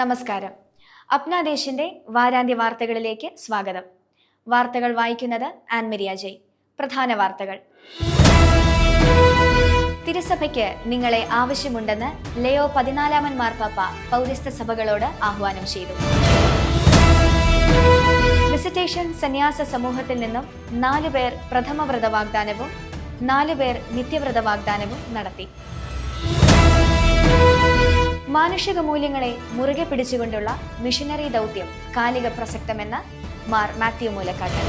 നമസ്കാരം. അപ്നാദേശിന്റെ വാരാന്ത്യ വാർത്തകളിലേക്ക് സ്വാഗതം. വാർത്തകൾ വായിക്കുന്നത് ആൻമരിയ ജയ്. പ്രധാന വാർത്തകൾ. തിരുസഭയ്ക്ക് നിങ്ങളെ ആവശ്യമുണ്ടെന്ന് ലയോ പതിനാലാമൻ മാർപ്പാപ്പ പൗരസ്ത സഭകളോട് ആഹ്വാനം ചെയ്തു. വിസിറ്റേഷൻ സന്യാസ സമൂഹത്തിൽ നിന്നും നാലുപേർ പ്രഥമവ്രത പ്രഥമ വ്രത വാഗ്ദാനവും നാലുപേർ നിത്യവ്രത വാഗ്ദാനവും നടത്തി. മാനുഷിക മൂല്യങ്ങളെ മുറുകെ പിടിച്ചുകൊണ്ടുള്ള മിഷനറി ദൗത്യം കാലിക പ്രസക്തമെന്ന് മാർ മാത്യു മൂലക്കാട്ട്.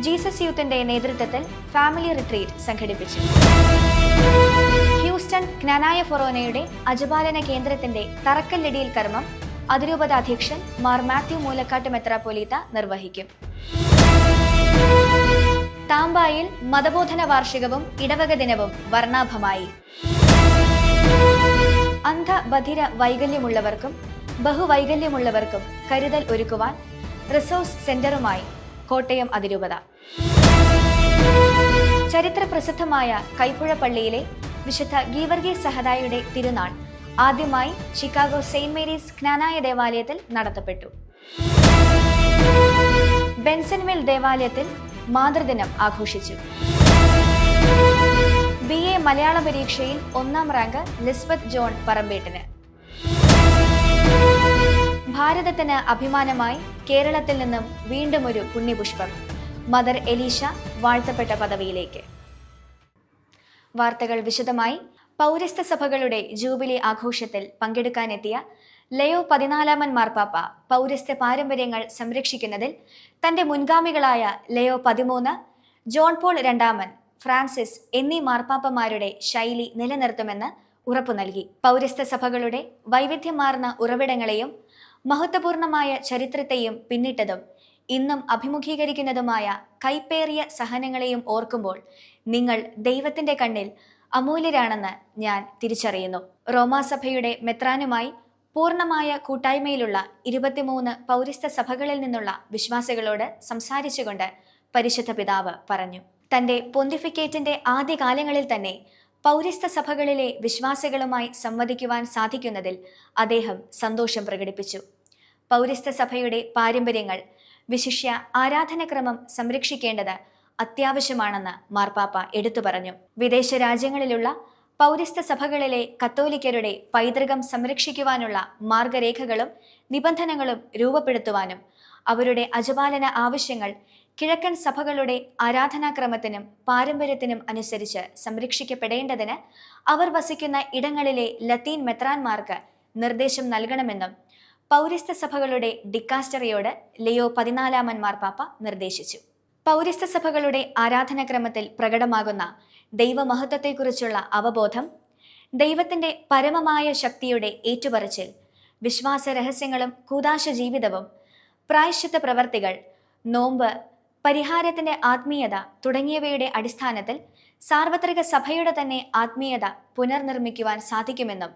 ജീസസ് യൂത്തിന്റെ നേതൃത്വത്തിൽ ഫാമിലി റിട്രീറ്റ് സംഘടിപ്പിച്ചു. ഹ്യൂസ്റ്റൺ ജ്ഞാനായ ഫൊറോനയുടെ അജപാലന കേന്ദ്രത്തിന്റെ തറക്കല്ലിടിയിൽ കർമ്മം അതിരൂപത അധ്യക്ഷൻ മാർ മാത്യു മൂലക്കാട്ട് മെത്രാപ്പൊലീത്ത നിർവഹിക്കും. താമ്പായിൽ മതബോധന വാർഷികവും ഇടവക ദിനവും വർണാഭമായി. അന്ധ ബധിര വൈകല്യമുള്ളവർക്കും ബഹുവൈകല്യമുള്ളവർക്കും കരുതൽ ഒരുക്കുവാൻ റിസോഴ്സ് സെന്ററുമായി കോട്ടയം അതിരൂപത. ചരിത്ര പ്രസിദ്ധമായ കൈപ്പുഴ പള്ളിയിലെ വിശുദ്ധ ഗീവർഗീസ് സഹദായുടെ തിരുനാൾ ആദ്യമായി ചിക്കാഗോ സെയിന്റ് മേരീസ് ജ്ഞാനായ ദേവാലയത്തിൽ നടത്തപ്പെട്ടു. ബെൻസൺവിൽ ദേവാലയത്തിൽ മാതൃദിനം ആഘോഷിച്ചു. ബി എ മലയാള പരീക്ഷയിൽ ഒന്നാം റാങ്ക് ലിസ്ബത്ത് ജോൺ പറമ്പേട്ടിന്. ഭാരതത്തിന് അഭിമാനമായി കേരളത്തിൽ നിന്നും വീണ്ടും ഒരു പുണ്യപുഷ്പം. മദർ എലീഷ വാഴ്ത്തപ്പെട്ട പദവിയിലേക്ക്. വാർത്തകൾ വിശദമായി പൗരസ്ത്യ സഭകളുടെ ജൂബിലി ആഘോഷത്തിൽ പങ്കെടുക്കാനെത്തിയ ലയോ പതിനാലാമൻ മാർപ്പാപ്പ പൗരസ്ത്യ പാരമ്പര്യങ്ങൾ സംരക്ഷിക്കുന്നതിൽ തന്റെ മുൻഗാമികളായ ലയോ പതിമൂന്ന് ജോൺ പോൾ രണ്ടാമൻ ഫ്രാൻസിസ് എന്നീ മാർപ്പാപ്പമാരുടെ ശൈലി നിലനിർത്തുമെന്ന് ഉറപ്പു നൽകി. പൗരസ്ത്യ സഭകളുടെ വൈവിധ്യമാർന്ന ഉറവിടങ്ങളെയും മഹത്വപൂർണമായ ചരിത്രത്തെയും പിന്നിട്ടതും ഇന്നും അഭിമുഖീകരിക്കുന്നതുമായ കൈപ്പേറിയ സഹനങ്ങളെയും ഓർക്കുമ്പോൾ നിങ്ങൾ ദൈവത്തിന്റെ കണ്ണിൽ അമൂല്യരാണെന്ന് ഞാൻ തിരിച്ചറിയുന്നു. റോമാസഭയുടെ മെത്രാനുമായി പൂർണമായ കൂട്ടായ്മയിലുള്ള ഇരുപത്തിമൂന്ന് പൗരസ്ത്യ സഭകളിൽ നിന്നുള്ള വിശ്വാസികളോട് സംസാരിച്ചുകൊണ്ട് പരിശുദ്ധ പിതാവ് പറഞ്ഞു. തന്റെ പൊന്തിഫിക്കേറ്റിന്റെ ആദ്യകാലങ്ങളിൽ തന്നെ പൗരസ്ത്യ സഭകളിലെ വിശ്വാസികളുമായി സംവദിക്കുവാൻ സാധിക്കുന്നതിൽ അദ്ദേഹം സന്തോഷം പ്രകടിപ്പിച്ചു. പൗരസ്ത്യ സഭയുടെ പാരമ്പര്യങ്ങൾ വിശിഷ്യ ആരാധനക്രമം സംരക്ഷിക്കേണ്ടത് അത്യാവശ്യമാണെന്ന് മാർപ്പാപ്പ എടുത്തു പറഞ്ഞു. വിദേശ രാജ്യങ്ങളിലുള്ള പൗരസ്ത്യ സഭകളിലെ കത്തോലിക്കരുടെ പൈതൃകം സംരക്ഷിക്കുവാനുള്ള മാർഗരേഖകളും നിബന്ധനകളും രൂപപ്പെടുത്തുവാനും അവരുടെ അജപാലന ആവശ്യങ്ങൾ കിഴക്കൻ സഭകളുടെ ആരാധനാക്രമത്തിനും പാരമ്പര്യത്തിനും അനുസരിച്ച് സംരക്ഷിക്കപ്പെടേണ്ടതിന് അവർ വസിക്കുന്ന ഇടങ്ങളിലെ ലത്തീൻ മെത്രാൻമാർക്ക് നിർദ്ദേശം നൽകണമെന്നും പൗരസ്ത്യ സഭകളുടെ ഡിക്കാസ്റ്ററിയോട് ലിയോ പതിനാലാമൻ മാർപ്പാപ്പ നിർദ്ദേശിച്ചു. പൗരസ്ത്യ സഭകളുടെ ആരാധനാക്രമത്തിൽ പ്രകടമാകുന്ന ദൈവമഹത്വത്തെക്കുറിച്ചുള്ള അവബോധം ദൈവത്തിന്റെ പരമമായ ശക്തിയുടെ ഏറ്റുപറച്ചിൽ വിശ്വാസ രഹസ്യങ്ങളും കൂതാശ ജീവിതവും പ്രായശ്ചിത്ത പ്രവർത്തികൾ നോമ്പ് പരിഹാരത്തിന്റെ ആത്മീയത തുടങ്ങിയവയുടെ അടിസ്ഥാനത്തിൽ സാർവത്രിക സഭയുടെ തന്നെ ആത്മീയത പുനർനിർമ്മിക്കുവാൻ സാധിക്കുമെന്നും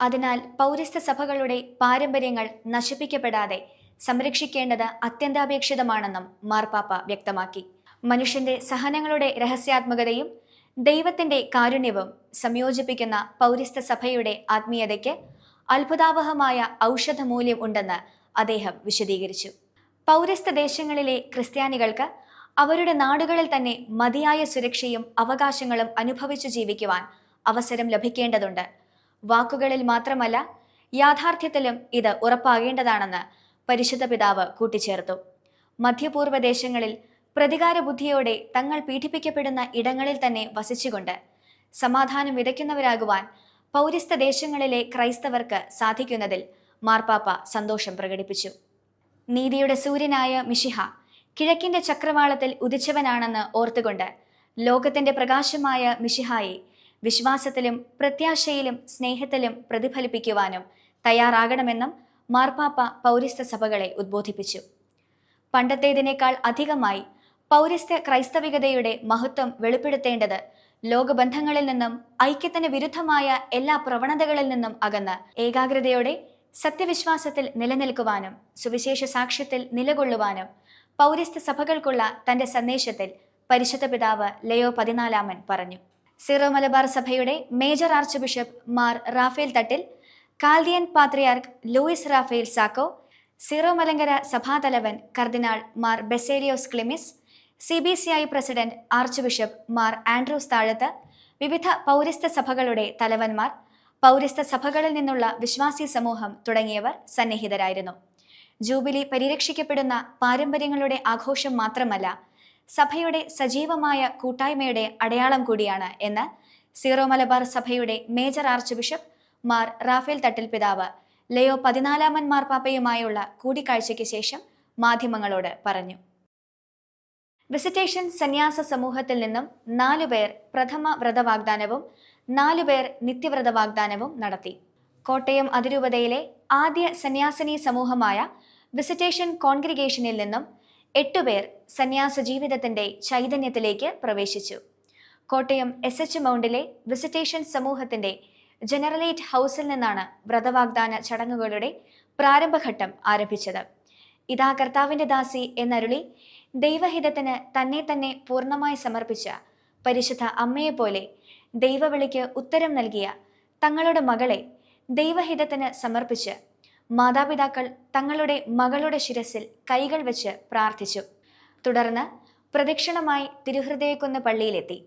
അതിനാൽ പൗരസ്ത്യ സഭകളുടെ പാരമ്പര്യങ്ങൾ നശിപ്പിക്കപ്പെടാതെ സംരക്ഷിക്കേണ്ടത് അത്യന്താപേക്ഷിതമാണെന്നും മാർപ്പാപ്പ വ്യക്തമാക്കി. മനുഷ്യന്റെ സഹനങ്ങളുടെ രഹസ്യാത്മകതയും ദൈവത്തിന്റെ കാരുണ്യവും സംയോജിപ്പിക്കുന്ന പൗരസ്ത്യ സഭയുടെ ആത്മീയതയ്ക്ക് അത്ഭുതാവഹമായ ഔഷധമൂല്യം ഉണ്ടെന്ന് അദ്ദേഹം വിശദീകരിച്ചു. പൗരസ്ത്യ ദേശങ്ങളിലെ ക്രിസ്ത്യാനികൾക്ക് അവരുടെ നാടുകളിൽ തന്നെ മതിയായ സുരക്ഷയും അവകാശങ്ങളും അനുഭവിച്ചു ജീവിക്കുവാൻ അവസരം ലഭിക്കേണ്ടതുണ്ട്. വാക്കുകളിൽ മാത്രമല്ല യാഥാർത്ഥ്യത്തിലും ഇത് ഉറപ്പാകേണ്ടതാണെന്ന് പരിശുദ്ധ പിതാവ് കൂട്ടിച്ചേർത്തു. മധ്യപൂർവ ദേശങ്ങളിൽ പ്രതികാര ബുദ്ധിയോടെ തങ്ങൾ പീഡിപ്പിക്കപ്പെടുന്ന ഇടങ്ങളിൽ തന്നെ വസിച്ചുകൊണ്ട് സമാധാനം വിതയ്ക്കുന്നവരാകുവാൻ പൗരസ്ത്യ ദേശങ്ങളിലെ ക്രൈസ്തവർക്ക് സാധിക്കുന്നതിൽ മാർപ്പാപ്പ സന്തോഷം പ്രകടിപ്പിച്ചു. നീതിയുടെ സൂര്യനായ മിഷിഹ കിഴക്കിന്റെ ചക്രവാളത്തിൽ ഉദിച്ചവനാണെന്ന് ഓർത്തുകൊണ്ട് ലോകത്തിന്റെ പ്രകാശമായ മിഷിഹായെ വിശ്വാസത്തിലും പ്രത്യാശയിലും സ്നേഹത്തിലും പ്രതിഫലിപ്പിക്കുവാനും തയ്യാറാകണമെന്നും മാർപ്പാപ്പ പൗരസ്ത്യ സഭകളെ ഉദ്ബോധിപ്പിച്ചു. പണ്ടത്തേതിനേക്കാൾ അധികമായി പൗരസ്ത്യ ക്രൈസ്തവികതയുടെ മഹത്വം വെളിപ്പെടുത്തേണ്ടത് ലോകബന്ധങ്ങളിൽ നിന്നും ഐക്യത്തിന് വിരുദ്ധമായ എല്ലാ പ്രവണതകളിൽ നിന്നും അകന്ന് ഏകാഗ്രതയോടെ സത്യവിശ്വാസത്തിൽ നിലനിൽക്കുവാനും സുവിശേഷ സാക്ഷ്യത്തിൽ നിലകൊള്ളുവാനും പൗരസ്ത്യ സഭകൾക്കുള്ള തന്റെ സന്ദേശത്തിൽ പരിശുദ്ധ പിതാവ് ലയോ പതിനാലാമൻ പറഞ്ഞു. സിറോ മലബാർ സഭയുടെ major arch bishop Mar Raphael Thattil Chaldean patriarch Louis Raphael Sako Syro Malankara സഭാതലവൻ cardinal Mar Baselios Cleemis C B C I president arch bishop Mar Andrews Thazhath വിവിധ പൗരസ്ത്യ സഭകളുടെ തലവന്മാർ പൗരസ്ത്യ സഭകളിൽ നിന്നുള്ള വിശ്വാസി സമൂഹം തുടങ്ങിയവർ സന്നിഹിതരായിരുന്നു. ജൂബിലി പരിരക്ഷിക്കപ്പെടുന്ന പാരമ്പര്യങ്ങളുടെ ആഘോഷം മാത്രമല്ല സഭയുടെ സജീവമായ കൂട്ടായ്മയുടെ അടയാളം കൂടിയാണ് എന്ന് സീറോ മലബാർ സഭയുടെ major arch bishop Mar Raphael Thattil പിതാവ് ലയോ പതിനാലാമൻ മാർപ്പാപ്പയുമായുള്ള കൂടിക്കാഴ്ചയ്ക്ക് ശേഷം മാധ്യമങ്ങളോട് പറഞ്ഞു. വിസിറ്റേഷൻ സന്യാസ സമൂഹത്തിൽ നിന്നും നാലുപേർ പ്രഥമ വ്രതവാഗ്ദാനവും നാലുപേർ നിത്യവ്രത വാഗ്ദാനവും നടത്തി. കോട്ടയം അതിരൂപതയിലെ ആദ്യ സന്യാസിനി സമൂഹമായ വിസിറ്റേഷൻ കോൺഗ്രിഗേഷനിൽ നിന്നും എട്ടുപേർ സന്യാസ ജീവിതത്തിന്റെ ചൈതന്യത്തിലേക്ക് പ്രവേശിച്ചു. കോട്ടയം എസ് എച്ച് മൗണ്ടിലെ വിസിറ്റേഷൻ സമൂഹത്തിന്റെ ജനറലേറ്റ് ഹൗസിൽ നിന്നാണ് വ്രതവാഗ്ദാന ചടങ്ങുകളുടെ പ്രാരംഭഘട്ടം ആരംഭിച്ചത്. ഇതാ കർത്താവിന്റെ ദാസി എന്നരുളി ദൈവഹിതത്തിന് തന്നെ തന്നെ പൂർണമായി സമർപ്പിച്ച പരിശുദ്ധ അമ്മയെപ്പോലെ ദൈവവിളിക്ക് ഉത്തരം നൽകിയ തങ്ങളുടെ മകളെ ദൈവഹിതത്തിന് സമർപ്പിച്ച് മാതാപിതാക്കൾ തങ്ങളുടെ മകളുടെ ശിരസിൽ കൈകൾ വെച്ച് പ്രാർത്ഥിച്ചു. തുടർന്ന് പ്രദക്ഷിണമായി തിരുഹൃദയക്കുന്ന് പള്ളിയിലെത്തി.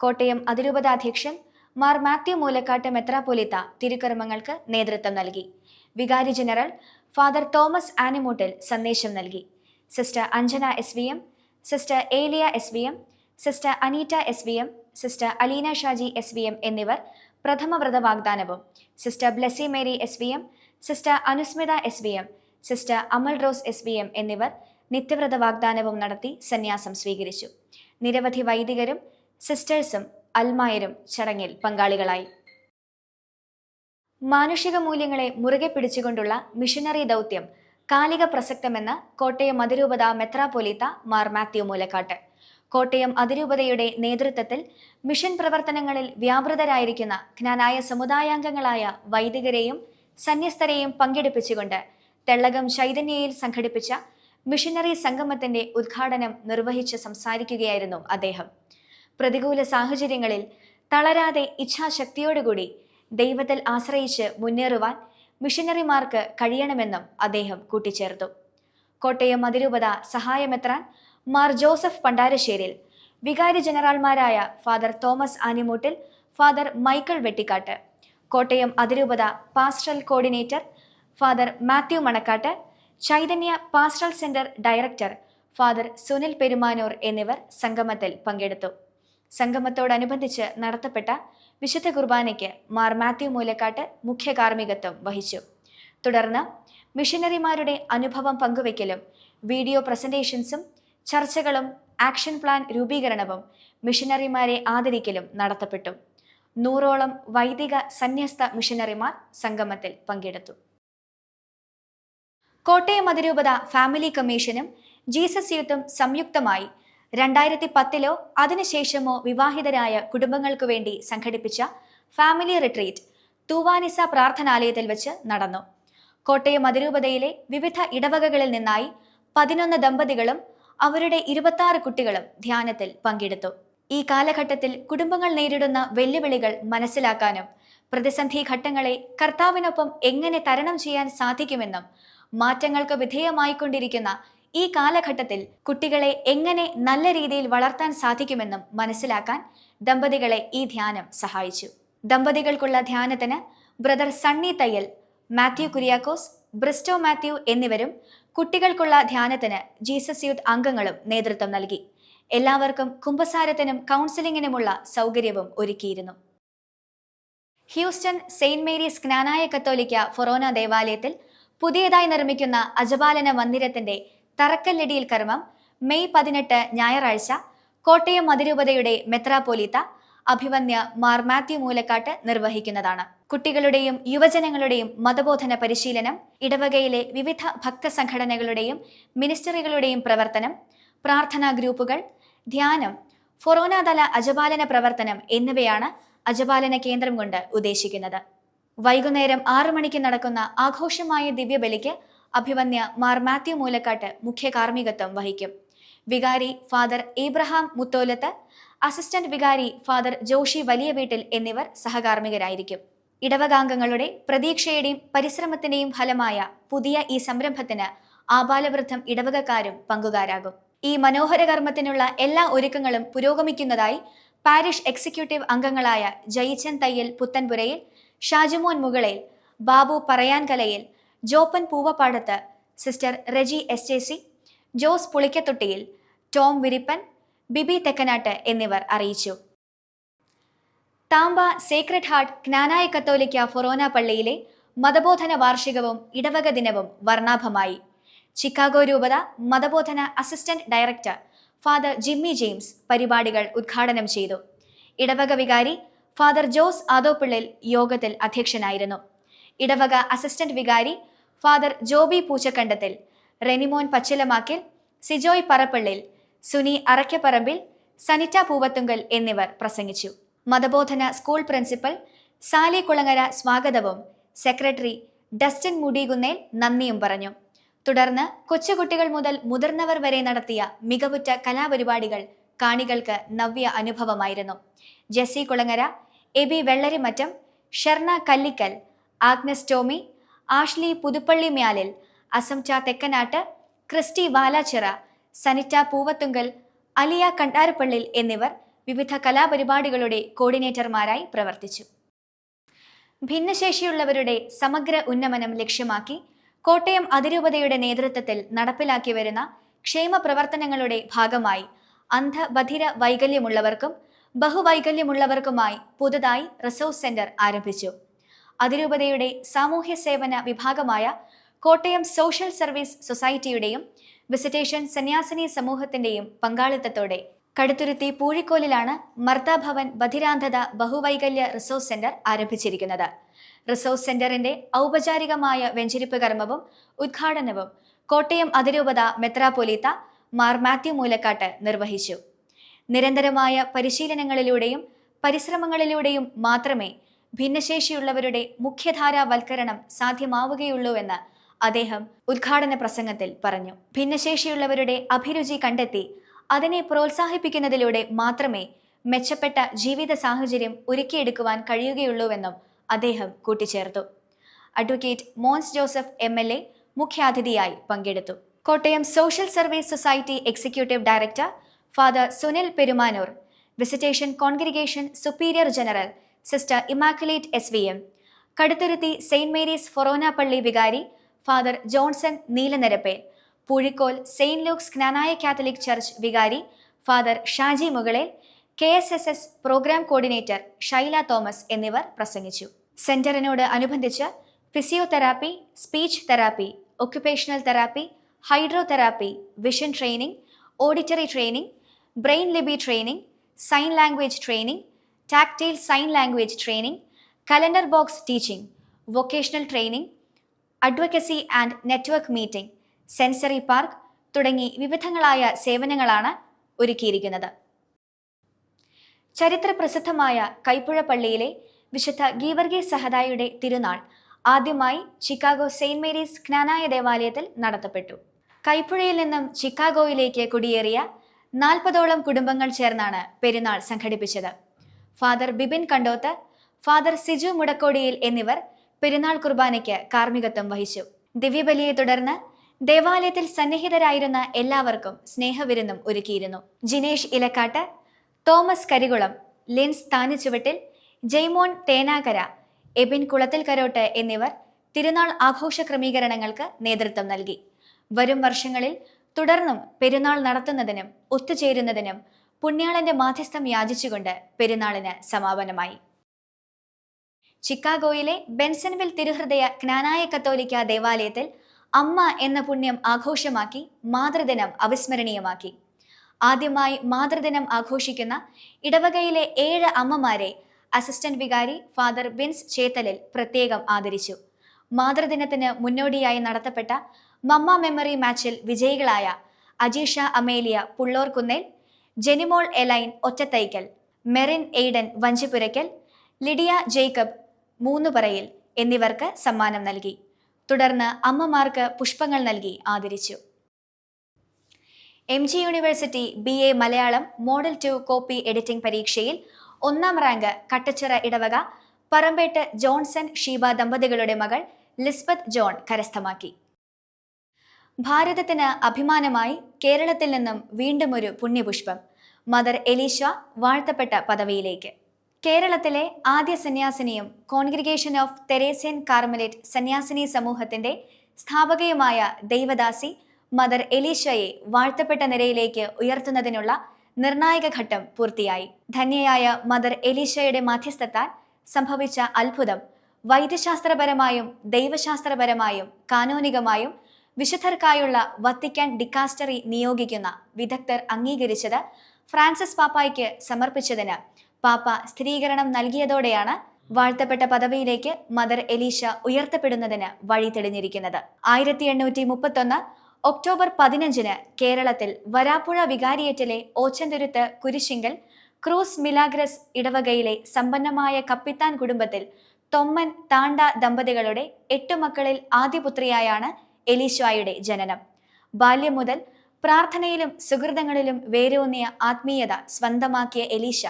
കോട്ടയം അതിരൂപതാധ്യക്ഷൻ മാർ മാത്യു മൂലക്കാട്ട് മെത്രാപ്പൊലിത്ത തിരുക്കർമ്മങ്ങൾക്ക് നേതൃത്വം നൽകി. വികാരി ജനറൽ ഫാദർ തോമസ് ആനിമൂട്ടിൽ സന്ദേശം നൽകി. Sister Anjana S V M sister Eliya S V M sister Aneetta S V M sister Aleena Shaji S V M എന്നിവർ പ്രഥമ വ്രത വാഗ്ദാനവും. Sister Blessy Mary S V M sister Anusmitha S V M sister Amal Rose S V M എന്നിവർ നിത്യവ്രത വാഗ്ദാനവും നടത്തി സന്യാസം സ്വീകരിച്ചു. നിരവധി വൈദികരും സിസ്റ്റേഴ്സും അൽമായരും ചടങ്ങിൽ പങ്കാളികളായി. മാനുഷിക മൂല്യങ്ങളെ മുറുകെ പിടിച്ചുകൊണ്ടുള്ള മിഷനറി ദൗത്യം കാലിക പ്രസക്തമെന്ന് കോട്ടയം അതിരൂപത മെത്രാപൊലീത്ത മാർ മാത്യു മൂലക്കാട്ട്. കോട്ടയം അതിരൂപതയുടെ നേതൃത്വത്തിൽ മിഷൻ പ്രവർത്തനങ്ങളിൽ വ്യാപൃതരായിരിക്കുന്ന ജ്ഞാനായ സമുദായാംഗങ്ങളായ വൈദികരെയും സന്യസ്തരെയും പങ്കെടുപ്പിച്ചുകൊണ്ട് തെള്ളകം ചൈതന്യയിൽ സംഘടിപ്പിച്ച മിഷനറി സംഗമത്തിന്റെ ഉദ്ഘാടനം നിർവഹിച്ച് സംസാരിക്കുകയായിരുന്നു അദ്ദേഹം. പ്രതികൂല സാഹചര്യങ്ങളിൽ തളരാതെ ഇച്ഛാശക്തിയോടുകൂടി ദൈവത്തിൽ ആശ്രയിച്ച് മുന്നേറുവാൻ മിഷനറിമാർക്ക് കഴിയണമെന്നും അദ്ദേഹം കൂട്ടിച്ചേർത്തു. കോട്ടയം അതിരൂപത സഹായമെത്രാൻ മാർ ജോസഫ് പണ്ടാരശ്ശേരിൽ വികാരി ജനറൽമാരായ father Thomas Animoottil father Michael Vettikattu Kottayam അതിരൂപത pastoral coordinator father Mathew Manakkattu Chaithanya pastoral centre director father Sunil Perumanoor എന്നിവർ സംഗമത്തിൽ പങ്കെടുത്തു. സംഗമത്തോടനുബന്ധിച്ച് നടത്തപ്പെട്ട വിശുദ്ധ കുർബാനയ്ക്ക് മാർ മാത്യു മൂലക്കാട്ട് മുഖ്യ കാർമ്മികത്വം വഹിച്ചു. തുടർന്ന് മിഷനറിമാരുടെ അനുഭവം പങ്കുവയ്ക്കലും വീഡിയോ പ്രസന്റേഷൻസും ചർച്ചകളും ആക്ഷൻ പ്ലാൻ രൂപീകരണവും മിഷനറിമാരെ ആദരിക്കലും നടത്തപ്പെട്ടു. നൂറോളം വൈദിക സന്യസ്ത മിഷനറിമാർ സംഗമത്തിൽ പങ്കെടുത്തു. കോട്ടയം അതിരൂപത ഫാമിലി കമ്മീഷനും ജീസസ് യൂത്തും സംയുക്തമായി രണ്ടായിരത്തി പത്തിലോ അതിനുശേഷമോ വിവാഹിതരായ കുടുംബങ്ങൾക്കു വേണ്ടി സംഘടിപ്പിച്ച ഫാമിലി റിട്രീറ്റ് തൂവാനിസ പ്രാർത്ഥനാലയത്തിൽ വെച്ച് നടന്നു. കോട്ടയം അതിരൂപതയിലെ വിവിധ ഇടവകകളിൽ നിന്നായി പതിനൊന്ന് ദമ്പതികളും അവരുടെ ഇരുപത്തി കുട്ടികളും ധ്യാനത്തിൽ പങ്കെടുത്തു. ഈ കാലഘട്ടത്തിൽ കുടുംബങ്ങൾ നേരിടുന്ന വെല്ലുവിളികൾ മനസ്സിലാക്കാനും പ്രതിസന്ധി ഘട്ടങ്ങളെ കർത്താവിനൊപ്പം എങ്ങനെ തരണം ചെയ്യാൻ സാധിക്കുമെന്നും മാറ്റങ്ങൾക്ക് വിധേയമായിക്കൊണ്ടിരിക്കുന്ന ഈ കാലഘട്ടത്തിൽ കുട്ടികളെ എങ്ങനെ നല്ല രീതിയിൽ വളർത്താൻ സാധിക്കുമെന്നും മനസ്സിലാക്കാൻ ദമ്പതികളെ ഈ ധ്യാനം സഹായിച്ചു. ദമ്പതികൾക്കുള്ള ധ്യാനത്തിന് ബ്രദർ സണ്ണി തയ്യൽ മാത്യു കുര്യാക്കോസ് ബ്രിസ്റ്റോ മാത്യു എന്നിവരും കുട്ടികൾക്കുള്ള ധ്യാനത്തിന് ജീസസ് യൂത്ത് അംഗങ്ങളും നേതൃത്വം നൽകി. എല്ലാവർക്കും കുംഭസാരത്തിനും കൗൺസിലിങ്ങിനുമുള്ള സൗകര്യവും ഒരുക്കിയിരുന്നു. ഹ്യൂസ്റ്റൺ സെയിന്റ് മേരീസ് ജ്ഞാനായ കത്തോലിക്ക ഫൊറോന ദേവാലയത്തിൽ പുതിയതായി നിർമ്മിക്കുന്ന അജപാലന മന്ദിരത്തിന്റെ തറക്കല്ലടിയിൽ കർമ്മം മെയ് പതിനെട്ട് ഞായറാഴ്ച കോട്ടയം അതിരൂപതയുടെ മെത്രാപോലീത്ത അഭിവന്യ മാർ മാത്യു മൂലക്കാട്ട് നിർവഹിക്കുന്നതാണ്. കുട്ടികളുടെയും യുവജനങ്ങളുടെയും മതബോധന പരിശീലനം ഇടവകയിലെ വിവിധ ഭക്തസംഘടനകളുടെയും മിനിസ്റ്ററികളുടെയും പ്രവർത്തനം പ്രാർത്ഥനാ ഗ്രൂപ്പുകൾ ധ്യാനം ഫൊറോനാതല അജപാലന പ്രവർത്തനം എന്നിവയാണ് അജപാലന കേന്ദ്രം കൊണ്ട് ഉദ്ദേശിക്കുന്നത്. വൈകുന്നേരം ആറു മണിക്ക് നടക്കുന്ന ആഘോഷമായ ദിവ്യബലിക്ക് അഭിവന്യ മാർ മാത്യു മൂലക്കാട്ട് മുഖ്യ കാർമ്മികത്വം വഹിക്കും. വികാരി ഫാദർ ഏബ്രഹാം മുത്തോലത്ത് അസിസ്റ്റന്റ് വികാരി ഫാദർ ജോഷി വലിയ വീട്ടിൽ എന്നിവർ സഹകാർമ്മികരായിരിക്കും. ഇടവകാംഗങ്ങളുടെ പ്രതീക്ഷയുടെയും പരിശ്രമത്തിന്റെയും ഫലമായ പുതിയ ഈ സംരംഭത്തിന് ആബാലവൃദ്ധം ഇടവകക്കാരും പങ്കുകാരാകും. ഈ മനോഹര കർമ്മത്തിനുള്ള എല്ലാ ഒരുക്കങ്ങളും പുരോഗമിക്കുന്നതായി പാരിഷ് എക്സിക്യൂട്ടീവ് അംഗങ്ങളായ Jayichan Thayyil Puthenpurayil Shajumon Mukalayil Babu Parayankalayil Joppan Poovappadathu sister Reji S J C Jose Pulikkathottiyil Tom Virippan Bibi Thekkanattu എന്നിവർ അറിയിച്ചു. താമ്പ സേക്രഡ് ഹാർട്ട് ജ്ഞാനായ കത്തോലിക്ക ഫൊറോന പള്ളിയിലെ മതബോധന വാർഷികവും ഇടവക ദിനവും വർണാഭമായി. ചിക്കാഗോ രൂപത മതബോധന assistant director father Jimmy James പരിപാടികൾ ഉദ്ഘാടനം ചെയ്തു. ഇടവക വികാരി ഫാദർ ജോസ് ആദോപ്പിള്ളിൽ യോഗത്തിൽ അധ്യക്ഷനായിരുന്നു. ഇടവക അസിസ്റ്റന്റ് വികാരി ഫാദർ ജോബി പൂച്ചക്കണ്ടത്തിൽ റെനിമോൻ പച്ചിലമാക്കിൽ സിജോയ് പറപ്പള്ളിൽ സുനി അറയ്ക്കപ്പറമ്പിൽ സനിറ്റ പൂവത്തുങ്കൽ എന്നിവർ പ്രസംഗിച്ചു. മതബോധന സ്കൂൾ പ്രിൻസിപ്പൽ സാലി കുളങ്ങര സ്വാഗതവും സെക്രട്ടറി ഡസ്റ്റിൻ മുടികുന്നേൽ നന്ദിയും പറഞ്ഞു. തുടർന്ന് കൊച്ചുകുട്ടികൾ മുതൽ മുതിർന്നവർ വരെ നടത്തിയ മികവുറ്റ കലാപരിപാടികൾ കാണികൾക്ക് നവ്യ അനുഭവമായിരുന്നു. ജെസ്സി കുളങ്ങര എബി വെള്ളരിമറ്റം ഷർണ കല്ലിക്കൽ ആഗ്നസ് ടോമി ആഷ്ലി പുതുപ്പള്ളി മ്യാലിൽ അസംച തെക്കനാട്ട് ക്രിസ്റ്റി വാലാച്ചിറ സനിറ്റ പൂവത്തുങ്കൽ അലിയ കണ്ടാരപ്പള്ളിൽ എന്നിവർ വിവിധ കലാപരിപാടികളുടെ കോർഡിനേറ്റർമാരായി പ്രവർത്തിച്ചു. ഭിന്നശേഷിയുള്ളവരുടെ സമഗ്ര ഉന്നമനം ലക്ഷ്യമാക്കി കോട്ടയം അതിരൂപതയുടെ നേതൃത്വത്തിൽ നടപ്പിലാക്കി വരുന്ന ക്ഷേമ പ്രവർത്തനങ്ങളുടെ ഭാഗമായി അന്ധബധിര വൈകല്യമുള്ളവർക്കും ബഹുവൈകല്യമുള്ളവർക്കുമായി പുതുതായി റിസോഴ്സ് സെന്റർ ആരംഭിച്ചു. അതിരൂപതയുടെ സാമൂഹ്യ സേവന വിഭാഗമായ കോട്ടയം സോഷ്യൽ സർവീസ് സൊസൈറ്റിയുടെയും വിസിറ്റേഷൻ സന്യാസിനി സമൂഹത്തിന്റെയും പങ്കാളിത്തത്തോടെ കടുത്തുരുത്തി പൂഴിക്കോലിലാണ് മർത്താഭവൻ ബധിരാന്ധത ബഹുവൈകല്യ റിസോഴ്സ് സെന്റർ ആരംഭിച്ചിരിക്കുന്നത്. റിസോഴ്സ് സെന്ററിന്റെ ഔപചാരികമായ വെഞ്ചരിപ്പ് കർമ്മവും ഉദ്ഘാടനവും കോട്ടയം അതിരൂപത മെത്രാപൊലീത്ത മാർ മാത്യു മൂലക്കാട്ട് നിർവഹിച്ചു. നിരന്തരമായ പരിശീലനങ്ങളിലൂടെയും പരിശ്രമങ്ങളിലൂടെയും മാത്രമേ ഭിന്നശേഷിയുള്ളവരുടെ മുഖ്യധാരാവൽക്കരണം സാധ്യമാവുകയുള്ളൂവെന്ന് അദ്ദേഹം ഉദ്ഘാടന പ്രസംഗത്തിൽ പറഞ്ഞു. ഭിന്നശേഷിയുള്ളവരുടെ അഭിരുചി കണ്ടെത്തി അതിനെ പ്രോത്സാഹിപ്പിക്കുന്നതിലൂടെ മാത്രമേ മെച്ചപ്പെട്ട ജീവിത സാഹചര്യം ഒരുക്കിയെടുക്കുവാൻ കഴിയുകയുള്ളൂവെന്നും അദ്ദേഹം കൂട്ടിച്ചേർത്തു. Advocate Mons Joseph M L A മുഖ്യാതിഥിയായി പങ്കെടുത്തു. Kottayam social service society executive director father Sunil Perumanoor visitation congregation superior general sister Immaculate S V M. Kaduthuruthy saint Mary's ഫൊറോന പള്ളി വികാരി father Johnson Neelanirappel Poozhikol saint Luke's Knanaya Catholic church വികാരി father Shaji Mukalel K S S S programme coordinator Shaila Thomas എന്നിവർ പ്രസംഗിച്ചു. സെന്ററിനോട് അനുബന്ധിച്ച് physiotherapy speech therapy occupational therapy hydrotherapy vision training auditory training Braille Libi training sign language training tactile sign language training calendar box teaching vocational training advocacy and network meeting sensory park തുടങ്ങി വിവിധങ്ങളായ സേവനങ്ങളാണ് ഒരുക്കിയിരിക്കുന്നത്. ചരിത്ര പ്രസിദ്ധമായ കൈപ്പുഴ പള്ളിയിലെ വിശുദ്ധ ഗീവർഗി സഹദായുടെ തിരുനാൾ ആദ്യമായി ചിക്കാഗോ സെയിന്റ് മേരീസ് ജ്ഞാനായ ദേവാലയത്തിൽ നടത്തപ്പെട്ടു. കൈപ്പുഴയിൽ നിന്നും ചിക്കാഗോയിലേക്ക് കുടിയേറിയ നാൽപ്പതോളം കുടുംബങ്ങൾ ചേർന്നാണ് പെരുന്നാൾ സംഘടിപ്പിച്ചത്. ഫാദർ ബിബിൻ കണ്ടോത്ത് ഫാദർ സിജു മുടക്കോടിയിൽ എന്നിവർ പെരുന്നാൾ കുർബാനയ്ക്ക് കാർമ്മികത്വം വഹിച്ചു. ദിവ്യബലിയെ തുടർന്ന് ദേവാലയത്തിൽ സന്നിഹിതരായിരുന്ന എല്ലാവർക്കും സ്നേഹവിരുന്നും ഒരുക്കിയിരുന്നു. ജിനേഷ് ഇലക്കാട്ട് തോമസ് കരികുളം ലിൻസ് താനിച്ചുവട്ടിൽ ജെയ്മോൻ തേനാകര എബിൻ കുളത്തിൽ കരോട്ട് എന്നിവർ തിരുനാൾ ആഘോഷ ക്രമീകരണങ്ങൾക്ക് നേതൃത്വം നൽകി. വരും വർഷങ്ങളിൽ തുടർന്നും പെരുന്നാൾ നടത്തുന്നതിനും ഒത്തുചേരുന്നതിനും പുണ്യാളന്റെ മാധ്യസ്ഥം യാചിച്ചുകൊണ്ട് പെരുന്നാളിന് സമാപനമായി. ചിക്കാഗോയിലെ ബെൻസൺവിൽ തിരുഹൃദയ ജ്ഞാനായ കത്തോലിക്ക ദേവാലയത്തിൽ അമ്മ എന്ന പുണ്യം ആഘോഷമാക്കി മാതൃദിനം അവിസ്മരണീയമാക്കി. ആദ്യമായി മാതൃദിനം ആഘോഷിക്കുന്ന ഇടവകയിലെ ഏഴ് അമ്മമാരെ അസിസ്റ്റന്റ് വികാരി ഫാദർ ബിൻസ് ചേത്തലിൽ പ്രത്യേകം ആദരിച്ചു. മാതൃദിനത്തിന് മുന്നോടിയായി നടത്തപ്പെട്ട മമ്മ മെമ്മറി മാച്ചിൽ വിജയികളായ Ajeesha Amelia Pullorkunnel Jenimol Elaine Ottathaikkal Merin Aidan Vanchipurackal Lydia Jacob Moonnuparayil എന്നിവർക്ക് സമ്മാനം നൽകി. തുടർന്ന് അമ്മമാർക്ക് പുഷ്പങ്ങൾ നൽകി ആദരിച്ചു. M G university B A Malayalam model two copy editing പരീക്ഷയിൽ ഒന്നാം റാങ്ക് കട്ടച്ചിറ ഇടവക പറമ്പേട്ട് ജോൺസൺ ഷീബ ദമ്പതികളുടെ മകൾ ലിസ്ബത്ത് ജോൺ കരസ്ഥമാക്കി. ഭാരതത്തിന് അഭിമാനമായി കേരളത്തിൽ നിന്നും വീണ്ടും ഒരു പുണ്യപുഷ്പം. മദർ എലീഷ വാഴ്ത്തപ്പെട്ട പദവിയിലേക്ക്. കേരളത്തിലെ ആദ്യ സന്യാസിനിയും കോൺഗ്രിഗേഷൻ ഓഫ് തെരേസ്യൻ കാർമലേറ്റ് സന്യാസിനി സമൂഹത്തിന്റെ സ്ഥാപകയുമായ ദൈവദാസി മദർ എലീഷയെ വാഴ്ത്തപ്പെട്ട നിരയിലേക്ക് ഉയർത്തുന്നതിനുള്ള നിർണായക ഘട്ടം പൂർത്തിയായി. ധന്യയായ മദർ എലീഷയുടെ മധ്യസ്ഥത്താൽ സംഭവിച്ച അത്ഭുതം വൈദ്യശാസ്ത്രപരമായും ദൈവശാസ്ത്രപരമായും കാനോനികമായും വിശുദ്ധർക്കായുള്ള വത്തിക്കാൻ ഡിക്കാസ്റ്ററി നിയോഗിക്കുന്ന വിദഗ്ധർ അംഗീകരിച്ചത് ഫ്രാൻസിസ് പാപ്പായ്ക്ക് സമർപ്പിച്ചതിന് പാപ്പ സ്ഥിരീകരണം നൽകിയതോടെയാണ് വാഴ്ത്തപ്പെട്ട പദവിയിലേക്ക് മദർ എലീഷ ഉയർത്തപ്പെടുന്നതിന് വഴി തെളിഞ്ഞിരിക്കുന്നത്. ആയിരത്തി എണ്ണൂറ്റി മുപ്പത്തൊന്ന് ഒക്ടോബർ പതിനഞ്ചിന് കേരളത്തിൽ വരാപ്പുഴ വികാരിയേറ്റിലെ ഓച്ചന്തുരുത്ത് കുരിശിങ്കൽ ക്രൂസ് മിലാഗ്രസ് ഇടവകയിലെ സമ്പന്നമായ കപ്പിത്താൻ കുടുംബത്തിൽ തൊമ്മൻ താണ്ട ദമ്പതികളുടെ എട്ടു മക്കളിൽ ആദ്യപുത്രിയായാണ് എലീശായുടെ ജനനം. ബാല്യം മുതൽ പ്രാർത്ഥനയിലും സുഹൃതങ്ങളിലും വേരൂന്നിയ ആത്മീയത സ്വന്തമാക്കിയ എലീശ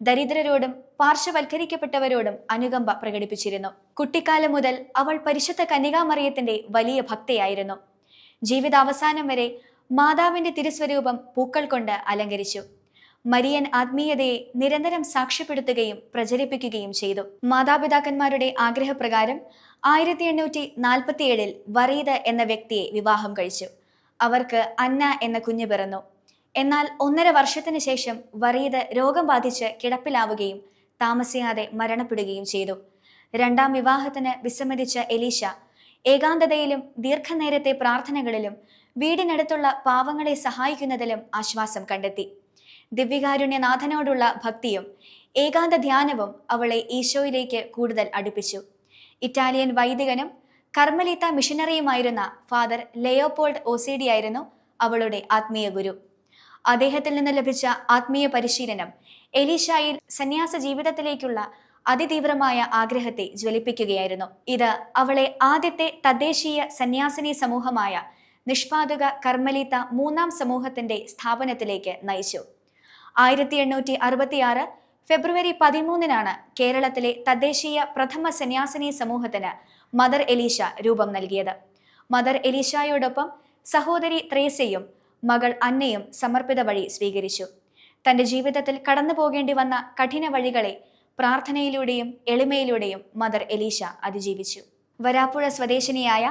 ദരിദ്രരോടും പാർശ്വവൽക്കരിക്കപ്പെട്ടവരോടും അനുകമ്പ പ്രകടിപ്പിച്ചിരുന്നു. കുട്ടിക്കാലം മുതൽ അവൾ പരിശുദ്ധ കന്യകാമറിയത്തിന്റെ വലിയ ഭക്തയായിരുന്നു. ജീവിതാവസാനം വരെ മാതാവിന്റെ തിരുസ്വരൂപം പൂക്കൾ കൊണ്ട് അലങ്കരിച്ചു. മരിയൻ ആത്മീയതയെ നിരന്തരം സാക്ഷ്യപ്പെടുത്തുകയും പ്രചരിപ്പിക്കുകയും ചെയ്തു. മാതാപിതാക്കന്മാരുടെ ആഗ്രഹപ്രകാരം ആയിരത്തി എണ്ണൂറ്റി നാൽപ്പത്തിയേഴിൽ വറീദ് എന്ന വ്യക്തിയെ വിവാഹം കഴിച്ചു. അവർക്ക് അന്ന എന്ന കുഞ്ഞ് പിറന്നു. എന്നാൽ ഒന്നര വർഷത്തിന് ശേഷം വറീദ് രോഗം ബാധിച്ച് കിടപ്പിലാവുകയും താമസിയാതെ മരണപ്പെടുകയും ചെയ്തു. രണ്ടാം വിവാഹത്തിന് വിസമ്മതിച്ച എലീഷ ഏകാന്തതയിലും ദീർഘനേരത്തെ പ്രാർത്ഥനകളിലും വീടിനടുത്തുള്ള പാവങ്ങളെ സഹായിക്കുന്നതിലും ആശ്വാസം കണ്ടെത്തി. ദിവ്യകാരുണ്യനാഥനോടുള്ള ഭക്തിയും ഏകാന്ത ധ്യാനവും അവളെ ഈശോയിലേക്ക് കൂടുതൽ അടുപ്പിച്ചു. ഇറ്റാലിയൻ വൈദികനും കർമ്മലീത്ത മിഷനറിയുമായിരുന്ന ഫാദർ ലെയോപോൾഡ് ആയിരുന്നു അവളുടെ ആത്മീയ ഗുരു. അദ്ദേഹത്തിൽ നിന്ന് ലഭിച്ച ആത്മീയ പരിശീലനം എലീഷായിൽ സന്യാസ ജീവിതത്തിലേക്കുള്ള അതിതീവ്രമായ ആഗ്രഹത്തെ ജ്വലിപ്പിക്കുകയായിരുന്നു. ഇത് അവളെ ആദ്യത്തെ തദ്ദേശീയ സന്യാസിനി സമൂഹമായ നിഷ്പാതുക കർമ്മലീത്ത മൂന്നാം സമൂഹത്തിന്റെ സ്ഥാപനത്തിലേക്ക് നയിച്ചു. ആയിരത്തി എണ്ണൂറ്റി അറുപത്തിയാറ് ഫെബ്രുവരി പതിമൂന്നിനാണ് കേരളത്തിലെ തദ്ദേശീയ പ്രഥമ സന്യാസിനി സമൂഹത്തിന് മദർ എലീഷ രൂപം നൽകിയത്. മദർ എലീഷയോടൊപ്പം സഹോദരി ത്രേസയും മകൾ അന്നയും സമർപ്പിത വഴി സ്വീകരിച്ചു. തന്റെ ജീവിതത്തിൽ കടന്നു പോകേണ്ടി വന്ന കഠിന വഴികളെ പ്രാർത്ഥനയിലൂടെയും എളിമയിലൂടെയും മദർ എലീഷ അതിജീവിച്ചു. വരാപ്പുഴ സ്വദേശിനിയായ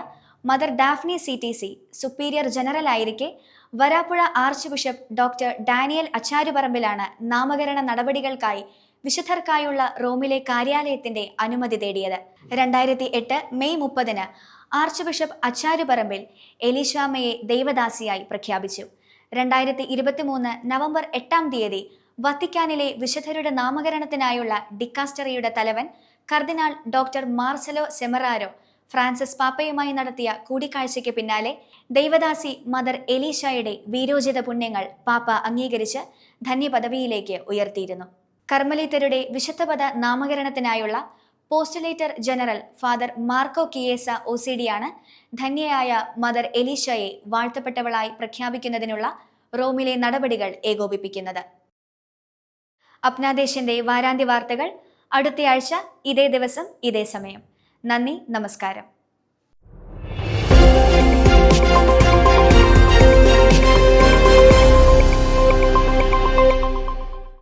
mother Daphne C T C superior general ആയിരിക്കെ Varapuzha archbishop doctor Daniel അച്ചാരുപറമ്പിലാണ് നാമകരണ നടപടികൾക്കായി വിശുദ്ധർക്കായുള്ള റോമിലെ കാര്യാലയത്തിന്റെ അനുമതി തേടിയത്. രണ്ടായിരത്തി എട്ട് മെയ് മുപ്പതിന് ആർച്ച് ബിഷപ്പ് അച്ചാരുപറമ്പിൽ എലീഷാമയെ ദൈവദാസിയായി പ്രഖ്യാപിച്ചു. രണ്ടായിരത്തി ഇരുപത്തിമൂന്ന് നവംബർ എട്ടാം തീയതി വത്തിക്കാനിലെ വിശുദ്ധരുടെ നാമകരണത്തിനായുള്ള ഡിക്കാസ്റ്ററിയുടെ തലവൻ കർദിനാൾ ഡോക്ടർ മാർസലോ സെമറാരോ ഫ്രാൻസിസ് പാപ്പയുമായി നടത്തിയ കൂടിക്കാഴ്ചയ്ക്ക് പിന്നാലെ ദൈവദാസി മദർ എലീഷയുടെ വീരോചിത പുണ്യങ്ങൾ പാപ്പ അംഗീകരിച്ച് ധന്യപദവിയിലേക്ക് ഉയർത്തിയിരുന്നു. കർമ്മലീത്തരുടെ വിശുദ്ധപദ നാമകരണത്തിനായുള്ള postulator general father Marco Chiesa O C ഡിയാണ് ധന്യയായ മദർ എലീഷയെ വാഴ്ത്തപ്പെട്ടവളായി പ്രഖ്യാപിക്കുന്നതിനുള്ള റോമിലെ നടപടികൾ ഏകോപിപ്പിക്കുന്നത്. അപ്നാദേശിന്റെ വാരാന്ത്യ വാർത്തകൾ അടുത്തയാഴ്ച ഇതേ ദിവസം ഇതേ സമയം. നന്ദി നമസ്കാരം.